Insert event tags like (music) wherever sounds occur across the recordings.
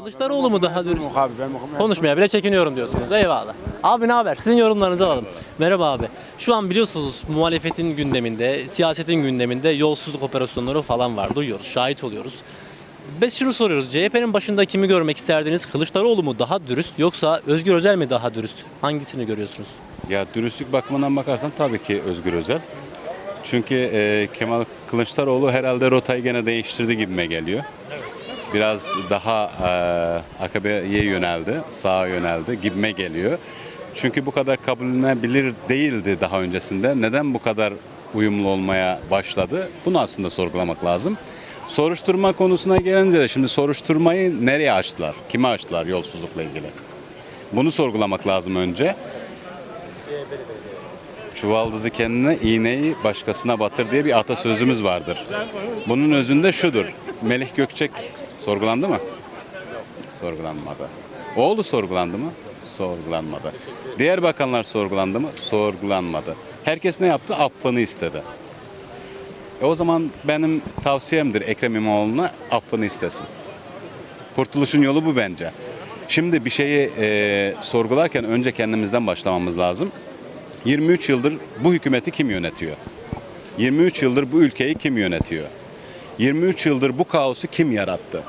Kılıçdaroğlu mu daha dürüst? Abi ben Konuşmaya bile çekiniyorum diyorsunuz. Eyvallah. Abi ne haber? Sizin yorumlarınızı alalım. Merhaba abi. Şu an biliyorsunuz muhalefetin gündeminde, siyasetin gündeminde yolsuzluk operasyonları falan var. Duyuyoruz, şahit oluyoruz. Biz şunu soruyoruz. CHP'nin başında kimi görmek isterdiniz? Kılıçdaroğlu mu daha dürüst yoksa Özgür Özel mi daha dürüst? Hangisini görüyorsunuz? Ya dürüstlük bakımından bakarsan tabii ki Özgür Özel. Çünkü e, Kemal Kılıçdaroğlu herhalde rotayı gene değiştirdi gibime geliyor. Biraz daha e, AKP'ye yöneldi, sağa yöneldi gibime geliyor. Çünkü bu kadar kabullenebilir değildi daha öncesinde. Neden bu kadar uyumlu olmaya başladı? Bunu aslında sorgulamak lazım. Soruşturma konusuna gelince de şimdi soruşturmayı nereye açtılar? Kime açtılar yolsuzlukla ilgili? Bunu sorgulamak lazım önce. Çuvaldızı kendine, iğneyi başkasına batır diye bir atasözümüz vardır. Bunun özünde şudur. Melih Gökçek sorgulandı mı? Sorgulanmadı. Oğlu sorgulandı mı? Sorgulanmadı. Diğer bakanlar sorgulandı mı? Sorgulanmadı. Herkes ne yaptı? Affını istedi. E o zaman benim tavsiyemdir Ekrem İmamoğlu'na affını istesin. Kurtuluşun yolu bu bence. Şimdi bir şeyi e, sorgularken önce kendimizden başlamamız lazım. 23 yıldır bu hükümeti kim yönetiyor? 23 yıldır bu ülkeyi kim yönetiyor? 23 yıldır bu kaosu kim yarattı?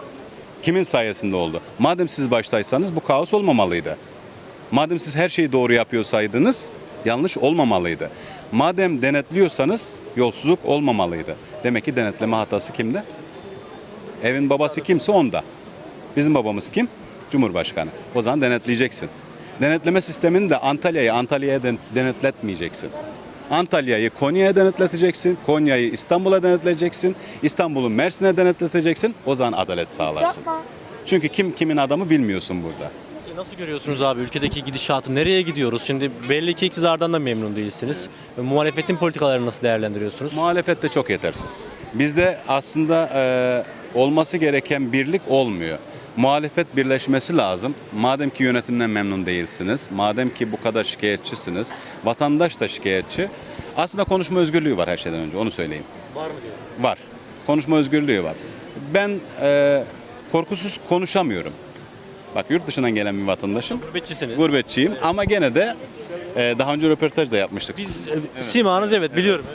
Kimin sayesinde oldu? Madem siz baştaysanız bu kaos olmamalıydı. Madem siz her şeyi doğru yapıyorsaydınız yanlış olmamalıydı. Madem denetliyorsanız yolsuzluk olmamalıydı. Demek ki denetleme hatası kimde? Evin babası kimse onda. Bizim babamız kim? Cumhurbaşkanı. O zaman denetleyeceksin. Denetleme sistemini de Antalya'yı Antalya'ya den- denetletmeyeceksin. Antalya'yı Konya'ya denetleteceksin. Konya'yı İstanbul'a denetleyeceksin. İstanbul'u Mersin'e denetleteceksin. O zaman adalet sağlarsın. Çünkü kim kimin adamı bilmiyorsun burada. Nasıl görüyorsunuz abi ülkedeki gidişatı? Nereye gidiyoruz? Şimdi belli ki iktidardan da memnun değilsiniz. Muhalefetin politikalarını nasıl değerlendiriyorsunuz? Muhalefet de çok yetersiz. Bizde aslında e, olması gereken birlik olmuyor. Muhalefet birleşmesi lazım. Madem ki yönetimden memnun değilsiniz, madem ki bu kadar şikayetçisiniz, vatandaş da şikayetçi. Aslında konuşma özgürlüğü var her şeyden önce, onu söyleyeyim. Var mı diyor? Var. Konuşma özgürlüğü var. Ben e, korkusuz konuşamıyorum. Bak yurt dışından gelen bir vatandaşım. Gurbetçisiniz. Gurbetçiyim ama gene de e, daha önce röportaj da yapmıştık. Biz e, simanız evet biliyorum.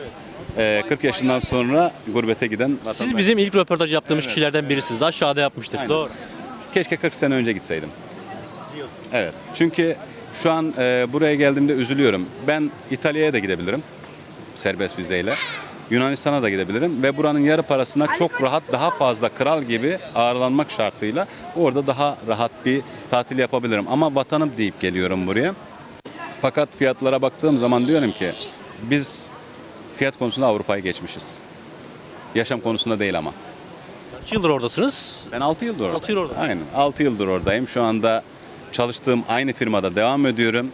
E, 40 yaşından sonra gurbete giden vatandaş. Siz bizim ilk röportaj yaptığımız kişilerden birisiniz. Aşağıda yapmıştık. Aynen. Doğru. Keşke 40 sene önce gitseydim. Evet. Çünkü şu an e, buraya geldiğimde üzülüyorum. Ben İtalya'ya da gidebilirim. Serbest vizeyle. Yunanistan'a da gidebilirim ve buranın yarı parasına çok rahat daha fazla kral gibi ağırlanmak şartıyla orada daha rahat bir tatil yapabilirim. Ama vatanım deyip geliyorum buraya. Fakat fiyatlara baktığım zaman diyorum ki biz fiyat konusunda Avrupa'yı geçmişiz. Yaşam konusunda değil ama. Kaç yıldır oradasınız? Ben 6 yıldır oradayım. Altı yıl orada. Aynen. 6 yıldır oradayım. Şu anda çalıştığım aynı firmada devam ediyorum.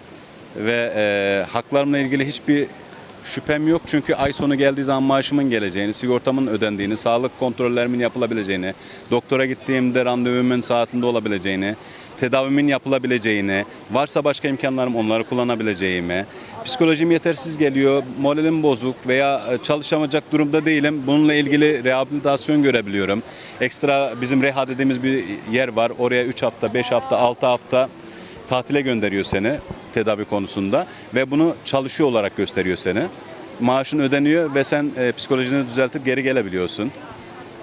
Ve e, haklarımla ilgili hiçbir şüphem yok. Çünkü ay sonu geldiği zaman maaşımın geleceğini, sigortamın ödendiğini, sağlık kontrollerimin yapılabileceğini, doktora gittiğimde randevumun saatinde olabileceğini, tedavimin yapılabileceğini, varsa başka imkanlarım onları kullanabileceğimi, psikolojim yetersiz geliyor, moralim bozuk veya e, çalışamayacak durumda değilim. Bununla ilgili rehabilitasyon görebiliyorum. Ekstra bizim reha dediğimiz bir yer var. Oraya 3 hafta, 5 hafta, 6 hafta tatile gönderiyor seni tedavi konusunda ve bunu çalışıyor olarak gösteriyor seni. Maaşın ödeniyor ve sen e, psikolojini düzeltip geri gelebiliyorsun.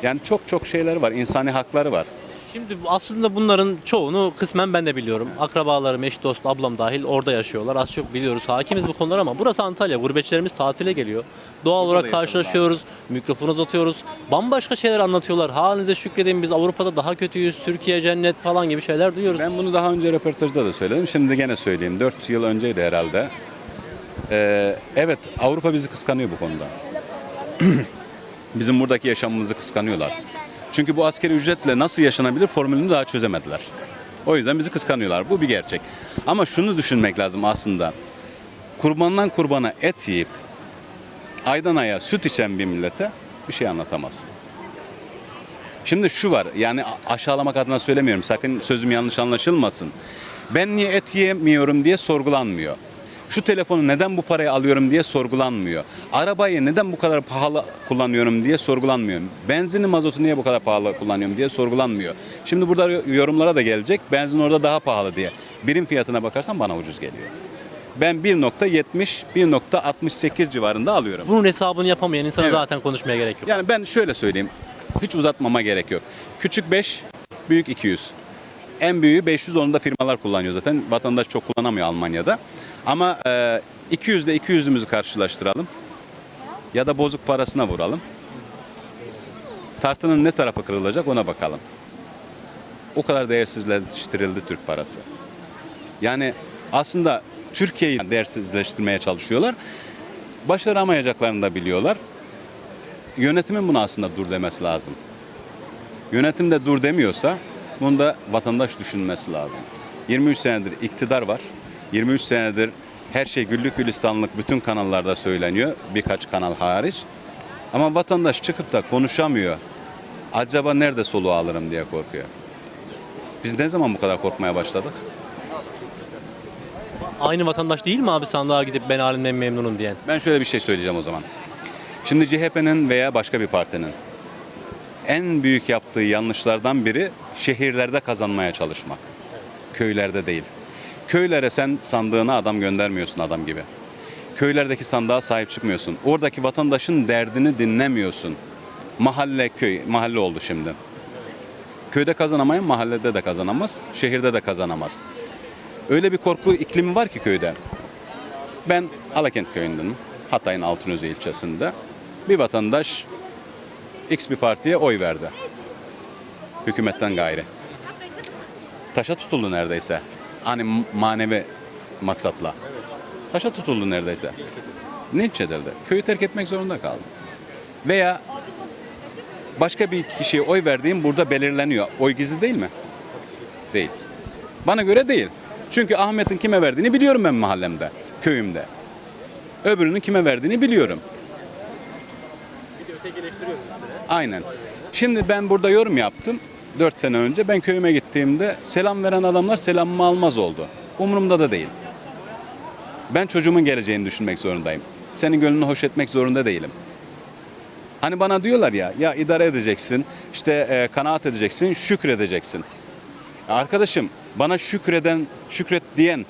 Yani çok çok şeyler var, insani hakları var. Şimdi aslında bunların çoğunu kısmen ben de biliyorum. Akrabalarım, eş dost, ablam dahil orada yaşıyorlar. Az çok biliyoruz. Hakimiz bu konulara ama burası Antalya. Gurbetçilerimiz tatile geliyor. Doğal olarak karşılaşıyoruz. Mikrofonu uzatıyoruz. Bambaşka şeyler anlatıyorlar. Halinize şükredin biz Avrupa'da daha kötüyüz. Türkiye cennet falan gibi şeyler duyuyoruz. Ben bunu daha önce röportajda da söyledim. Şimdi gene söyleyeyim. 4 yıl önceydi herhalde. Ee, evet Avrupa bizi kıskanıyor bu konuda. (clears throat) Bizim buradaki yaşamımızı kıskanıyorlar. Çünkü bu askeri ücretle nasıl yaşanabilir formülünü daha çözemediler. O yüzden bizi kıskanıyorlar. Bu bir gerçek. Ama şunu düşünmek lazım aslında. Kurbandan kurbana et yiyip aydan aya süt içen bir millete bir şey anlatamazsın. Şimdi şu var yani aşağılamak adına söylemiyorum sakın sözüm yanlış anlaşılmasın. Ben niye et yiyemiyorum diye sorgulanmıyor. Şu telefonu neden bu paraya alıyorum diye sorgulanmıyor. Arabayı neden bu kadar pahalı kullanıyorum diye sorgulanmıyor. Benzini mazotu niye bu kadar pahalı kullanıyorum diye sorgulanmıyor. Şimdi burada yorumlara da gelecek. Benzin orada daha pahalı diye. Birim fiyatına bakarsan bana ucuz geliyor. Ben 1.70, 1.68 civarında alıyorum. Bunun hesabını yapamayan insana Evet. zaten konuşmaya gerek yok. Yani ben şöyle söyleyeyim. Hiç uzatmama gerek yok. Küçük 5, büyük 200. En büyüğü 500 onu da firmalar kullanıyor zaten. Vatandaş çok kullanamıyor Almanya'da. Ama e, 200 ile 200'ümüzü karşılaştıralım. Ya da bozuk parasına vuralım. Tartının ne tarafı kırılacak ona bakalım. O kadar değersizleştirildi Türk parası. Yani aslında Türkiye'yi değersizleştirmeye çalışıyorlar. Başaramayacaklarını da biliyorlar yönetimin buna aslında dur demesi lazım. Yönetim de dur demiyorsa bunu da vatandaş düşünmesi lazım. 23 senedir iktidar var. 23 senedir her şey güllük gülistanlık bütün kanallarda söyleniyor. Birkaç kanal hariç. Ama vatandaş çıkıp da konuşamıyor. Acaba nerede soluğu alırım diye korkuyor. Biz ne zaman bu kadar korkmaya başladık? Aynı vatandaş değil mi abi sandığa gidip ben halimden memnunum diyen? Ben şöyle bir şey söyleyeceğim o zaman. Şimdi CHP'nin veya başka bir partinin en büyük yaptığı yanlışlardan biri şehirlerde kazanmaya çalışmak. Köylerde değil. Köylere sen sandığına adam göndermiyorsun adam gibi. Köylerdeki sandığa sahip çıkmıyorsun. Oradaki vatandaşın derdini dinlemiyorsun. Mahalle köy, mahalle oldu şimdi. Köyde kazanamayan mahallede de kazanamaz, şehirde de kazanamaz. Öyle bir korku iklimi var ki köyde. Ben Alakent köyündenim. Hatay'ın Altınözü ilçesinde. Bir vatandaş X bir partiye oy verdi. Hükümetten gayri. Taşa tutuldu neredeyse. Hani manevi maksatla. Taşa tutuldu neredeyse. Linç edildi. Köyü terk etmek zorunda kaldı. Veya başka bir kişiye oy verdiğim burada belirleniyor. Oy gizli değil mi? Değil. Bana göre değil. Çünkü Ahmet'in kime verdiğini biliyorum ben mahallemde, köyümde. Öbürünün kime verdiğini biliyorum. Aynen. Şimdi ben burada yorum yaptım. 4 sene önce ben köyüme gittiğimde selam veren adamlar selamımı almaz oldu. Umurumda da değil. Ben çocuğumun geleceğini düşünmek zorundayım. Senin gönlünü hoş etmek zorunda değilim. Hani bana diyorlar ya, ya idare edeceksin, işte e, kanaat edeceksin, şükredeceksin. Arkadaşım bana şükreden, şükret diyen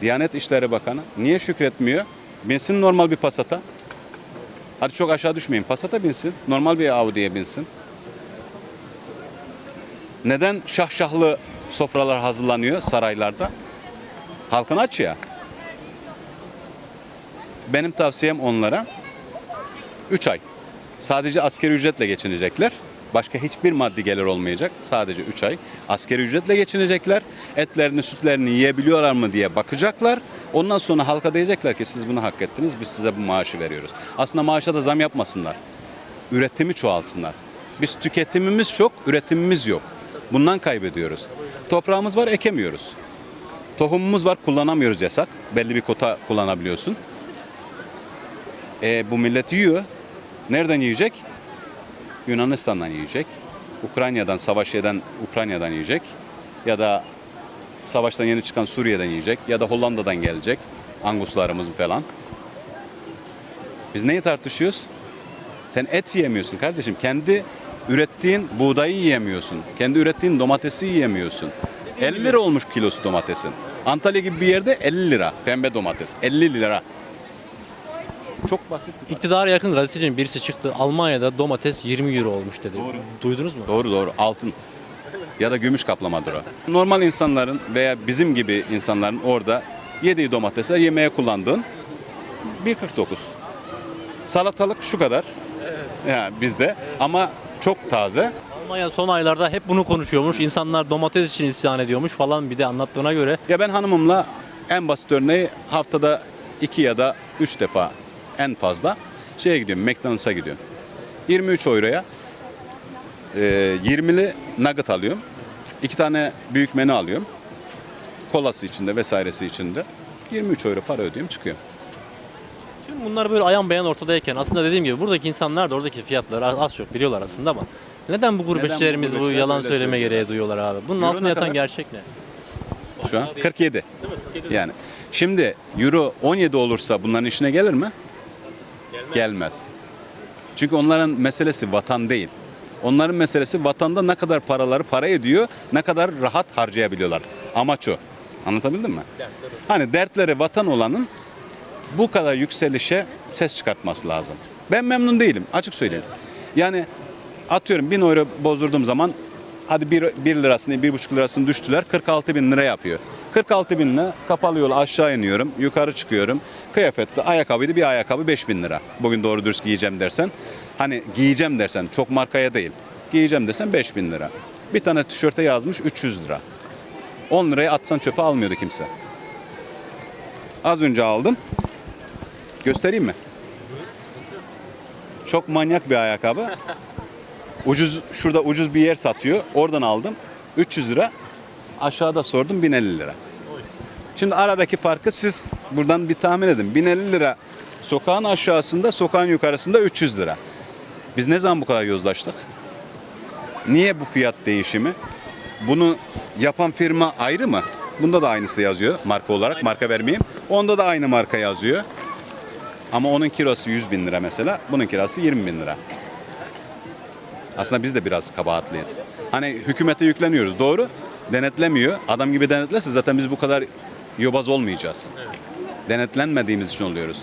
Diyanet İşleri Bakanı niye şükretmiyor? Binsin normal bir Passat'a. Hadi çok aşağı düşmeyin. Passat'a binsin. Normal bir Audi'ye binsin. Neden şahşahlı sofralar hazırlanıyor saraylarda? Halkın aç ya. Benim tavsiyem onlara 3 ay. Sadece askeri ücretle geçinecekler. Başka hiçbir maddi gelir olmayacak. Sadece 3 ay. Askeri ücretle geçinecekler. Etlerini, sütlerini yiyebiliyorlar mı diye bakacaklar. Ondan sonra halka diyecekler ki siz bunu hak ettiniz. Biz size bu maaşı veriyoruz. Aslında maaşa da zam yapmasınlar. Üretimi çoğaltsınlar. Biz tüketimimiz çok, üretimimiz yok. Bundan kaybediyoruz. Toprağımız var, ekemiyoruz. Tohumumuz var, kullanamıyoruz yasak. Belli bir kota kullanabiliyorsun. E, bu millet yiyor. Nereden yiyecek? Yunanistan'dan yiyecek. Ukrayna'dan, savaş eden Ukrayna'dan yiyecek. Ya da savaştan yeni çıkan Suriye'den yiyecek. Ya da Hollanda'dan gelecek. Anguslarımız falan. Biz neyi tartışıyoruz? Sen et yiyemiyorsun kardeşim. Kendi ürettiğin buğdayı yiyemiyorsun. Kendi ürettiğin domatesi yiyemiyorsun. 50 lira olmuş kilosu domatesin. Antalya gibi bir yerde 50 lira pembe domates. 50 lira. Çok basit. İktidara yakın gazetecinin birisi çıktı. Almanya'da domates 20 euro olmuş dedi. Doğru. Duydunuz mu? Doğru doğru altın ya da gümüş kaplamadır o. Normal insanların veya bizim gibi insanların orada yediği domatesler yemeğe kullandığın 1.49. Salatalık şu kadar. Ya bizde ama çok taze. Almanya son aylarda hep bunu konuşuyormuş. İnsanlar domates için isyan ediyormuş falan bir de anlattığına göre. Ya ben hanımımla en basit örneği haftada iki ya da üç defa en fazla şeye gidiyorum McDonald's'a gidiyorum. 23 euroya e, 20'li nugget alıyorum. İki tane büyük menü alıyorum. Kolası içinde vesairesi içinde. 23 euro para ödüyorum çıkıyorum. Tüm bunlar böyle ayan beyan ortadayken aslında dediğim gibi buradaki insanlar da oradaki fiyatları az çok biliyorlar aslında ama neden bu gurbetçilerimiz bu, gurbetçiler yalan böyle söyleme söylüyor? gereği duyuyorlar abi? Bunun Euro altında ne yatan kadar? gerçek ne? Şu an 47. Yani Şimdi euro 17 olursa bunların işine gelir mi? Gelmez. Çünkü onların meselesi vatan değil. Onların meselesi vatanda ne kadar paraları para ediyor, ne kadar rahat harcayabiliyorlar. Amaç o. Anlatabildim mi? Hani dertleri vatan olanın bu kadar yükselişe ses çıkartması lazım. Ben memnun değilim açık söyleyeyim. Yani atıyorum 1000 euro bozdurduğum zaman hadi 1, 1 lirasını 1,5 lirasını düştüler 46 bin lira yapıyor. 46 bin lira kapalı yol aşağı iniyorum yukarı çıkıyorum. Kıyafette ayakkabıydı bir ayakkabı 5 bin lira. Bugün doğru dürüst giyeceğim dersen. Hani giyeceğim dersen çok markaya değil. Giyeceğim desen 5 bin lira. Bir tane tişörte yazmış 300 lira. 10 liraya atsan çöpe almıyordu kimse. Az önce aldım. Göstereyim mi? Çok manyak bir ayakkabı. Ucuz şurada ucuz bir yer satıyor. Oradan aldım. 300 lira. Aşağıda sordum 1050 lira. Şimdi aradaki farkı siz buradan bir tahmin edin. 1050 lira sokağın aşağısında, sokağın yukarısında 300 lira. Biz ne zaman bu kadar yozlaştık? Niye bu fiyat değişimi? Bunu yapan firma ayrı mı? Bunda da aynısı yazıyor marka olarak. Marka vermeyeyim. Onda da aynı marka yazıyor. Ama onun kilosu 100 bin lira mesela. Bunun kirası 20 bin lira. Aslında biz de biraz kabahatliyiz. Hani hükümete yükleniyoruz. Doğru. Denetlemiyor. Adam gibi denetlese zaten biz bu kadar yobaz olmayacağız. Denetlenmediğimiz için oluyoruz.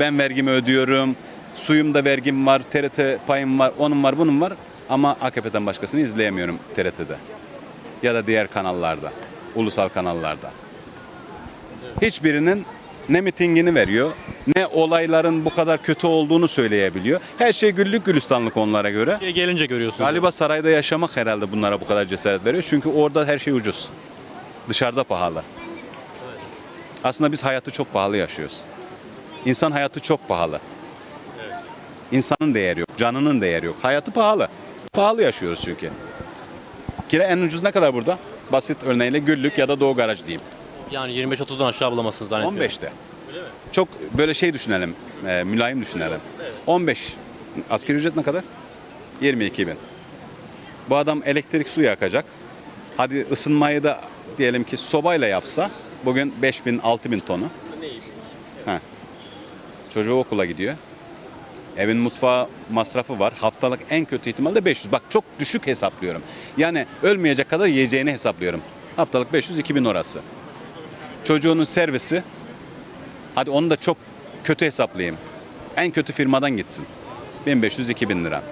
Ben vergimi ödüyorum. Suyumda vergim var. TRT payım var. Onun var bunun var. Ama AKP'den başkasını izleyemiyorum TRT'de. Ya da diğer kanallarda. Ulusal kanallarda. Hiçbirinin ne mitingini veriyor, ne olayların bu kadar kötü olduğunu söyleyebiliyor. Her şey güllük gülistanlık onlara göre. Türkiye'ye gelince görüyorsunuz. Galiba sarayda yaşamak herhalde bunlara bu kadar cesaret veriyor. Çünkü orada her şey ucuz. Dışarıda pahalı. Aslında biz hayatı çok pahalı yaşıyoruz. İnsan hayatı çok pahalı. İnsanın değeri yok, canının değeri yok. Hayatı pahalı. Pahalı yaşıyoruz çünkü. Kira en ucuz ne kadar burada? Basit örneğiyle güllük ya da doğu garaj diyeyim. Yani 25-30'dan aşağı bulamazsınız zannetmiyorum. 15'te. Çok böyle şey düşünelim, e, mülayim düşünelim. 15. Asgari ücret ne kadar? 22 bin. Bu adam elektrik su yakacak. Hadi ısınmayı da diyelim ki sobayla yapsa bugün 5 bin, 6 bin tonu. Heh. Çocuğu okula gidiyor. Evin mutfağı masrafı var. Haftalık en kötü ihtimalle 500. Bak çok düşük hesaplıyorum. Yani ölmeyecek kadar yiyeceğini hesaplıyorum. Haftalık 500-2000 orası. Çocuğunun servisi Hadi onu da çok kötü hesaplayayım. En kötü firmadan gitsin. 1500-2000 lira.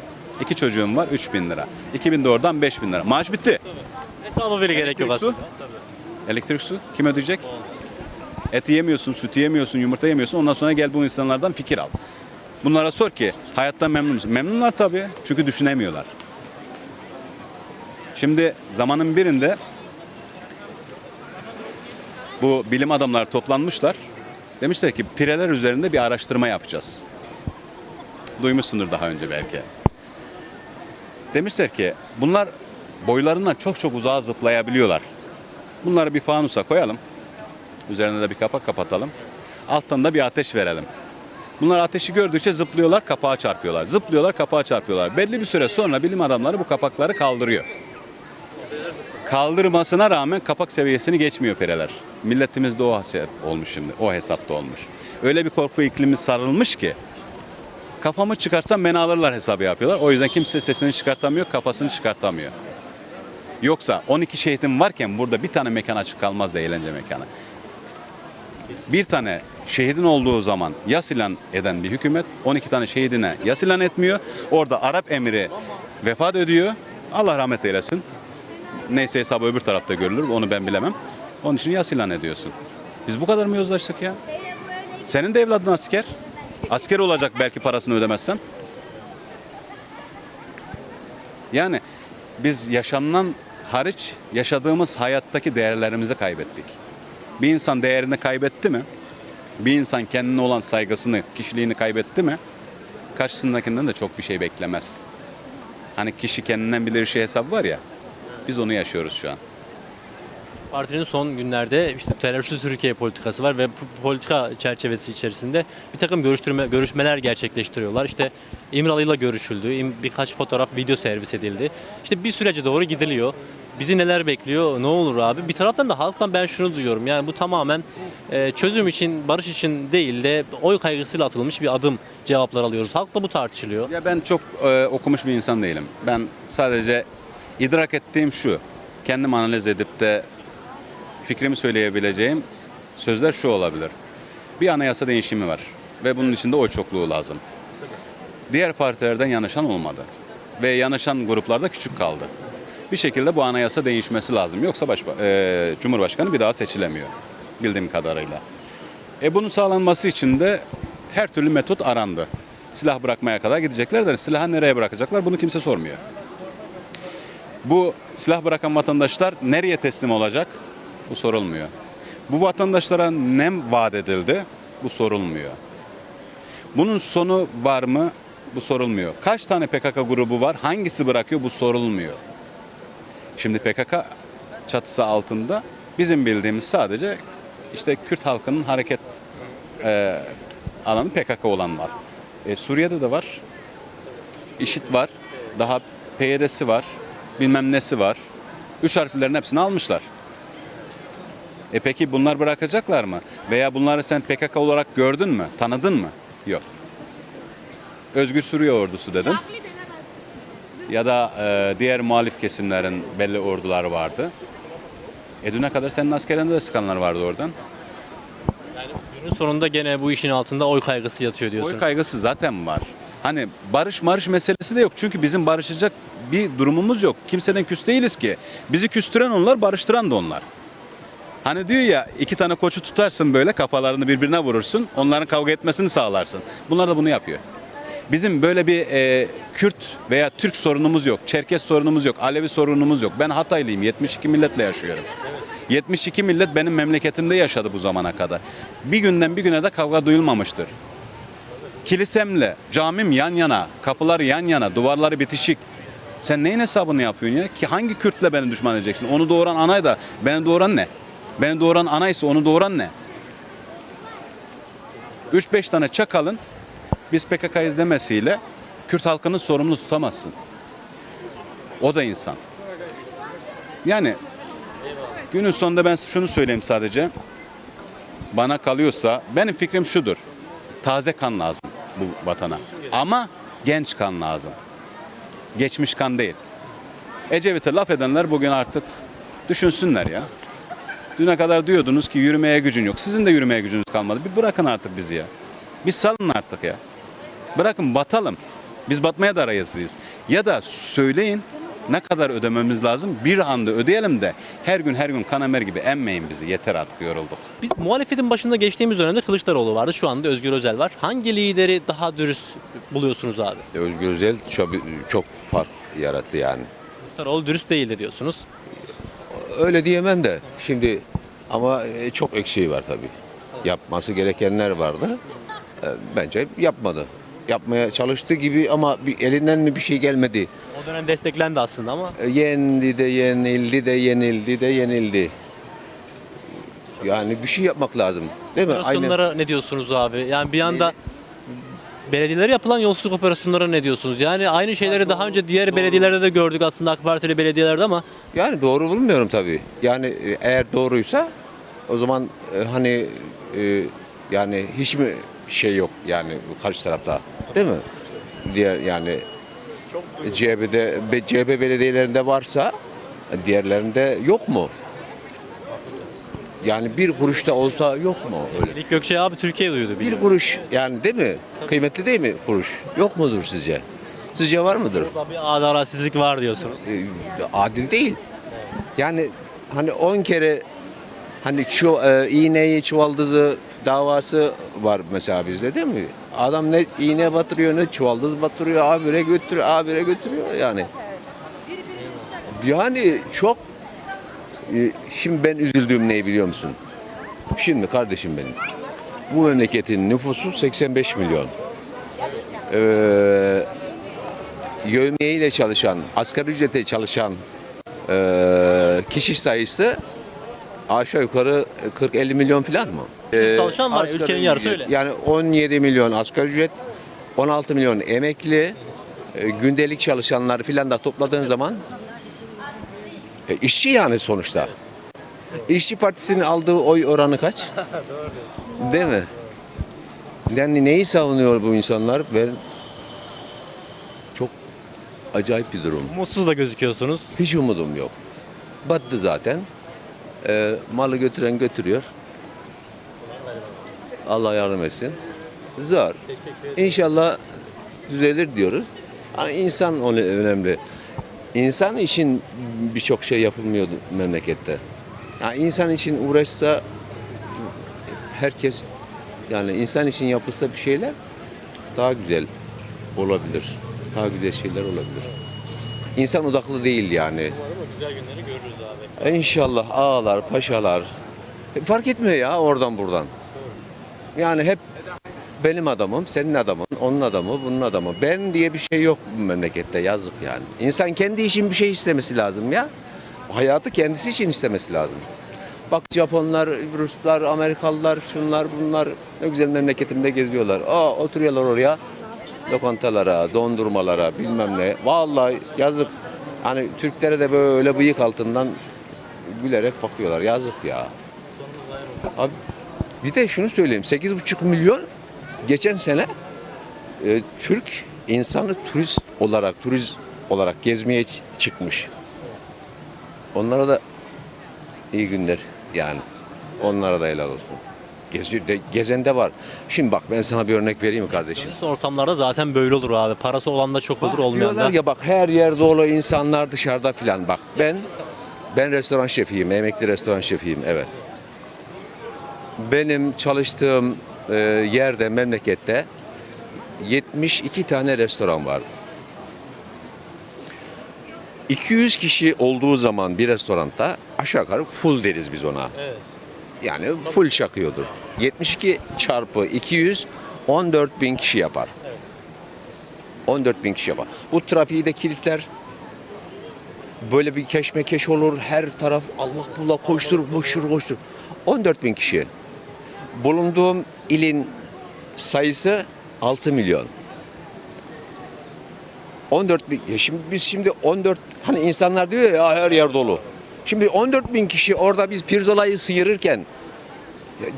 İki çocuğum var 3000 lira. 2000 de oradan 5000 lira. Maaş bitti. Hesaba bile gerek yok aslında. Elektrik su kim ödeyecek? Et yemiyorsun, süt yemiyorsun, yumurta yemiyorsun. Ondan sonra gel bu insanlardan fikir al. Bunlara sor ki hayattan memnun musun? Memnunlar tabii. Çünkü düşünemiyorlar. Şimdi zamanın birinde bu bilim adamları toplanmışlar. Demişler ki pireler üzerinde bir araştırma yapacağız. Duymuşsundur daha önce belki. Demişler ki bunlar boylarından çok çok uzağa zıplayabiliyorlar. Bunları bir fanusa koyalım. Üzerine de bir kapak kapatalım. Alttan da bir ateş verelim. Bunlar ateşi gördükçe zıplıyorlar, kapağa çarpıyorlar. Zıplıyorlar, kapağa çarpıyorlar. Belli bir süre sonra bilim adamları bu kapakları kaldırıyor. Kaldırmasına rağmen kapak seviyesini geçmiyor pireler. Milletimizde o hesap olmuş şimdi. O hesapta olmuş. Öyle bir korku iklimi sarılmış ki kafamı çıkarsam beni alırlar hesabı yapıyorlar. O yüzden kimse sesini çıkartamıyor, kafasını çıkartamıyor. Yoksa 12 şehidim varken burada bir tane mekan açık kalmaz da eğlence mekanı. Bir tane şehidin olduğu zaman yas ilan eden bir hükümet 12 tane şehidine yas ilan etmiyor. Orada Arap emiri vefat ediyor. Allah rahmet eylesin. Neyse hesabı öbür tarafta görülür. Onu ben bilemem. Onun için yas ilan ediyorsun. Biz bu kadar mı yozlaştık ya? Senin de evladın asker. Asker olacak belki parasını ödemezsen. Yani biz yaşamdan hariç yaşadığımız hayattaki değerlerimizi kaybettik. Bir insan değerini kaybetti mi? Bir insan kendine olan saygısını, kişiliğini kaybetti mi? Karşısındakinden de çok bir şey beklemez. Hani kişi kendinden bilir şey hesabı var ya. Biz onu yaşıyoruz şu an. Partinin son günlerde işte terörsüz Türkiye politikası var ve bu politika çerçevesi içerisinde bir takım görüştürme, görüşmeler gerçekleştiriyorlar. İşte İmralı'yla görüşüldü, birkaç fotoğraf, video servis edildi. İşte bir sürece doğru gidiliyor. bizi neler bekliyor? Ne olur abi? Bir taraftan da halktan ben şunu duyuyorum. Yani bu tamamen e, çözüm için, barış için değil de oy kaygısıyla atılmış bir adım cevaplar alıyoruz. Halkla bu tartışılıyor. Ya ben çok e, okumuş bir insan değilim. Ben sadece idrak ettiğim şu. Kendim analiz edip de fikrimi söyleyebileceğim sözler şu olabilir. Bir anayasa değişimi var ve bunun içinde oy çokluğu lazım. Diğer partilerden yanaşan olmadı ve yanaşan gruplar da küçük kaldı. Bir şekilde bu anayasa değişmesi lazım. Yoksa başba, e, Cumhurbaşkanı bir daha seçilemiyor bildiğim kadarıyla. E bunun sağlanması için de her türlü metot arandı. Silah bırakmaya kadar gidecekler de silahı nereye bırakacaklar bunu kimse sormuyor. Bu silah bırakan vatandaşlar nereye teslim olacak? Bu sorulmuyor. Bu vatandaşlara ne vaat edildi? Bu sorulmuyor. Bunun sonu var mı? Bu sorulmuyor. Kaç tane PKK grubu var? Hangisi bırakıyor? Bu sorulmuyor. Şimdi PKK çatısı altında bizim bildiğimiz sadece işte Kürt halkının hareket e, alanı PKK olan var. E, Suriye'de de var. IŞİD var. Daha PYD'si var. Bilmem nesi var. Üç harflerin hepsini almışlar. E peki bunlar bırakacaklar mı? Veya bunları sen PKK olarak gördün mü? Tanıdın mı? Yok. Özgür Suriye ordusu dedim. Ya da e, diğer muhalif kesimlerin belli orduları vardı. E düne kadar senin askerinde de sıkanlar vardı oradan. Günün sonunda gene bu işin altında oy kaygısı yatıyor diyorsun. Oy kaygısı zaten var. Hani barış marış meselesi de yok. Çünkü bizim barışacak bir durumumuz yok. Kimseden küs değiliz ki. Bizi küstüren onlar, barıştıran da onlar. Hani diyor ya iki tane koçu tutarsın böyle kafalarını birbirine vurursun. Onların kavga etmesini sağlarsın. Bunlar da bunu yapıyor. Bizim böyle bir e, Kürt veya Türk sorunumuz yok. Çerkes sorunumuz yok. Alevi sorunumuz yok. Ben Hataylıyım. 72 milletle yaşıyorum. 72 millet benim memleketimde yaşadı bu zamana kadar. Bir günden bir güne de kavga duyulmamıştır. Kilisemle camim yan yana, kapılar yan yana, duvarları bitişik. Sen neyin hesabını yapıyorsun ya? Ki hangi Kürtle beni düşman edeceksin? Onu doğuran anay da beni doğuran ne? Beni doğuran anaysa onu doğuran ne? 3-5 tane çakalın biz PKK'yız demesiyle Kürt halkını sorumlu tutamazsın. O da insan. Yani günün sonunda ben şunu söyleyeyim sadece. Bana kalıyorsa benim fikrim şudur. Taze kan lazım bu vatana. Ama genç kan lazım. Geçmiş kan değil. Ecevit'e laf edenler bugün artık düşünsünler ya. Düne kadar diyordunuz ki yürümeye gücün yok. Sizin de yürümeye gücünüz kalmadı. Bir bırakın artık bizi ya. Bir salın artık ya. Bırakın batalım. Biz batmaya da arayasıyız. Ya da söyleyin ne kadar ödememiz lazım bir anda ödeyelim de her gün her gün kanamer gibi emmeyin bizi. Yeter artık yorulduk. Biz muhalefetin başında geçtiğimiz dönemde Kılıçdaroğlu vardı. Şu anda Özgür Özel var. Hangi lideri daha dürüst buluyorsunuz abi? Özgür Özel çok, çok fark yarattı yani. Kılıçdaroğlu dürüst değildi diyorsunuz. Öyle diyemem de şimdi ama e, çok eksiği var tabii. Yapması gerekenler vardı. E, Bence yapmadı. Yapmaya çalıştı gibi ama bir, elinden mi bir şey gelmedi. O dönem desteklendi aslında ama E, Yendi de yenildi de yenildi de yenildi. Yani bir şey yapmak lazım. Değil mi? Aynen. operasyonlara ne diyorsunuz abi? Yani bir anda belediyelere yapılan yolsuzluk operasyonlara ne diyorsunuz? Yani aynı şeyleri daha önce diğer belediyelerde de gördük aslında AK Partili belediyelerde ama Yani doğru bulmuyorum tabii. Yani e, eğer doğruysa o zaman e, hani e, yani hiç mi şey yok yani karşı tarafta değil mi? Diğer yani CHP'de CHP belediyelerinde varsa diğerlerinde yok mu? Yani bir kuruşta olsa yok mu öyle? Melik Gökçe abi Türkiye duyuyordu Bir kuruş yani değil mi? Kıymetli değil mi kuruş? Yok mudur sizce? Sizce var mıdır? Burada bir adaletsizlik var diyorsunuz. e, adil değil. Yani hani 10 kere hani şu e, iğneyi çuvaldızı davası var mesela bizde değil mi? Adam ne iğne batırıyor ne çuvaldız batırıyor abire götürüyor abire götürüyor yani. Yani çok e, şimdi ben üzüldüğüm neyi biliyor musun? Şimdi kardeşim benim. Bu memleketin nüfusu 85 milyon. Ee, yevmiyeyle çalışan, asgari ücrete çalışan eee, kişi sayısı aşağı yukarı 40-50 milyon falan mı? Eee, çalışan var, asgari ülkenin yarısı ücret. öyle. Yani 17 milyon asgari ücret, 16 milyon emekli, e, gündelik çalışanlar filan da topladığın zaman E, işçi yani sonuçta. İşçi Partisi'nin aldığı oy oranı kaç? (laughs) Değil mi? Yani neyi savunuyor bu insanlar? Ben çok acayip bir durum. Mutsuz da gözüküyorsunuz. Hiç umudum yok. Battı zaten. Ee, malı götüren götürüyor. Allah yardım etsin. Zor. İnşallah düzelir diyoruz. Ama insan onu önemli. İnsan için birçok şey yapılmıyordu memlekette. Yani insan için uğraşsa herkes yani insan için yapılsa bir şeyler daha güzel olabilir. Daha güzel şeyler olabilir. İnsan odaklı değil yani. Güzel günleri görürüz abi. İnşallah ağalar, paşalar. E, Fark etmiyor ya oradan buradan. Yani hep benim adamım, senin adamın, onun adamı, bunun adamı. Ben diye bir şey yok bu memlekette yazık yani. İnsan kendi için bir şey istemesi lazım ya. Hayatı kendisi için istemesi lazım. Bak Japonlar, Ruslar, Amerikalılar, şunlar bunlar ne güzel memleketimde geziyorlar. Aa oturuyorlar oraya lokantalara, dondurmalara bilmem ne. Vallahi yazık. Hani Türklere de böyle bıyık altından gülerek bakıyorlar. Yazık ya. Abi bir de şunu söyleyeyim. 8,5 milyon geçen sene e, Türk insanı turist olarak, turist olarak gezmeye çıkmış. Onlara da iyi günler yani. Onlara da helal olsun. Geziyor, de, gezen de var. Şimdi bak ben sana bir örnek vereyim mi kardeşim? Turist ortamlarda zaten böyle olur abi. Parası olan da çok olur, olmayan da. ya bak her yer dolu insanlar dışarıda filan. Bak ben ben restoran şefiyim, emekli restoran şefiyim evet. Benim çalıştığım e, yerde memlekette 72 tane restoran var. 200 kişi olduğu zaman bir restoranda aşağı yukarı full deriz biz ona. Evet. Yani full çakıyordur. 72 çarpı 200 14 bin kişi yapar. 14 bin kişi yapar. Bu trafiği de kilitler. Böyle bir keşmekeş olur. Her taraf Allah bulla koştur, koştur, koştur. 14 bin kişi. Bulunduğum ilin sayısı 6 milyon. 14 bin. Ya şimdi biz şimdi 14 hani insanlar diyor ya her yer dolu. Şimdi 14 bin kişi orada biz pirzolayı sıyırırken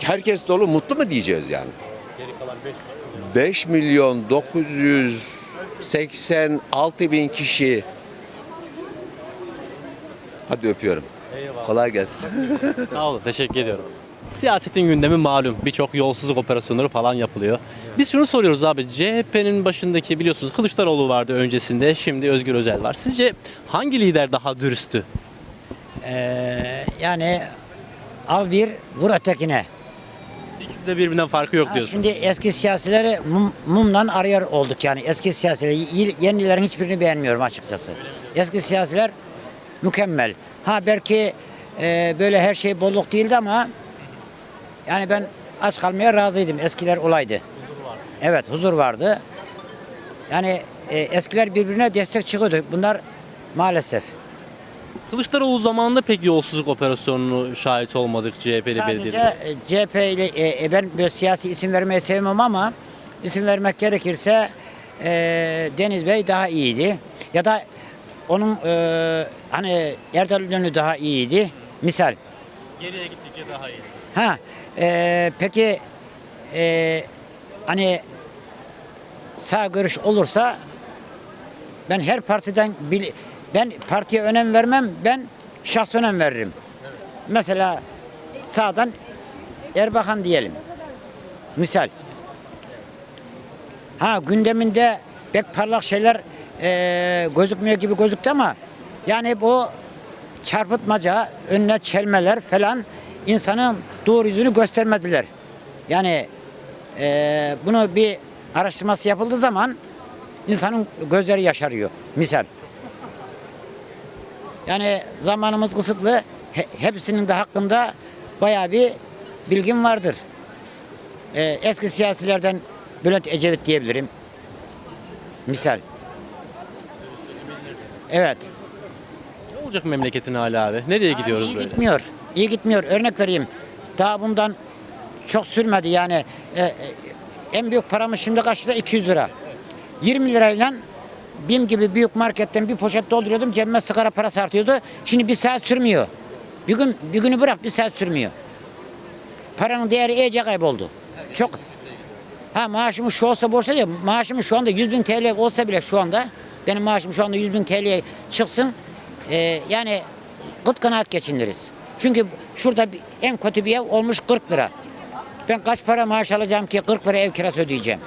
herkes dolu mutlu mu diyeceğiz yani? Geri kalan 5 milyon 986 bin kişi. Hadi öpüyorum. Eyvallah. Kolay gelsin. (laughs) Sağ olun, teşekkür ediyorum. Siyasetin gündemi malum. Birçok yolsuzluk operasyonları falan yapılıyor. Biz şunu soruyoruz abi. CHP'nin başındaki biliyorsunuz Kılıçdaroğlu vardı öncesinde. Şimdi Özgür Özel var. Sizce hangi lider daha dürüsttü? Ee, yani al bir vur ötekine. İkisi de birbirinden farkı yok Ha, diyorsunuz. Şimdi eski siyasileri mum, mumdan arıyor olduk yani. Eski siyasileri, y- yenilerin hiçbirini beğenmiyorum açıkçası. Eski siyasiler mükemmel. Ha belki e, böyle her şey bolluk değildi ama yani ben aç kalmaya razıydım. Eskiler olaydı. Evet huzur vardı. Yani e, eskiler birbirine destek çıkıyordu. Bunlar maalesef. Kılıçdaroğlu zamanında pek yolsuzluk operasyonunu şahit olmadık CHP'li Sadece belediyeler. e, CHP ile e, e, ben böyle siyasi isim vermeyi sevmem ama isim vermek gerekirse e, Deniz Bey daha iyiydi. Ya da onun e, hani Erdal İnönü daha iyiydi. Misal. Geriye gittikçe daha iyi. Ha e, peki e, hani sağ görüş olursa ben her partiden bil- ben partiye önem vermem ben şahs önem veririm. Mesela sağdan Erbakan diyelim. Misal. Ha gündeminde pek parlak şeyler e, gözükmüyor gibi gözüktü ama yani bu çarpıtmaca, önüne çelmeler falan insanın doğru yüzünü göstermediler. Yani e, bunu bir araştırması yapıldığı zaman insanın gözleri yaşarıyor. Misal. Yani zamanımız kısıtlı. He- hepsinin de hakkında bayağı bir bilgim vardır. E, eski siyasilerden Bülent Ecevit diyebilirim. Misal. Evet. Ne olacak memleketin hali abi? Nereye gidiyoruz iyi böyle? gitmiyor. İyi gitmiyor. Örnek vereyim. Daha bundan çok sürmedi yani. e, e, en büyük paramız şimdi kaç lira? 200 lira. 20 lirayla BİM gibi büyük marketten bir poşet dolduruyordum. Cebime sigara parası artıyordu. Şimdi bir saat sürmüyor. Bir gün bir günü bırak bir saat sürmüyor. Paranın değeri iyice kayboldu. Çok Ha maaşımız şu olsa borçta değil. Maaşımız şu anda 100 bin TL olsa bile şu anda benim maaşım şu anda 100 bin TL'ye çıksın. Ee, yani kıt kanaat geçiniriz. Çünkü şurada en kötü bir ev olmuş 40 lira. Ben kaç para maaş alacağım ki 40 lira ev kirası ödeyeceğim.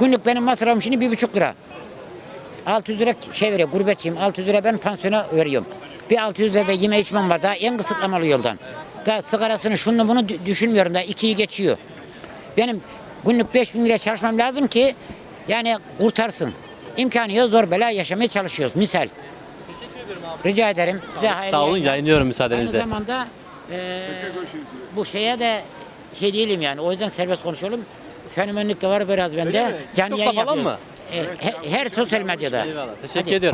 Günlük benim masrafım şimdi bir buçuk lira. 600 lira şey veriyor gurbetçiyim 600 lira ben pansiyona veriyorum. Bir 600 lira da yeme içmem var daha en kısıtlamalı yoldan. Daha sigarasını şunu bunu dü- düşünmüyorum da ikiyi geçiyor. Benim günlük 5000 lira çalışmam lazım ki yani kurtarsın. İmkanı yok zor bela yaşamaya çalışıyoruz misal. Rica ederim. Size hayırlı Sağ olun yayınlıyorum Aynı müsaadenizle. zamanda eee, bu şeye de şey değilim yani. O yüzden serbest konuşuyorum. Fenomenlik de var biraz bende. Canlı yayın falan yapıyorum. mı? He- her sosyal medyada. Eyvallah. Teşekkür Hadi. ediyorum.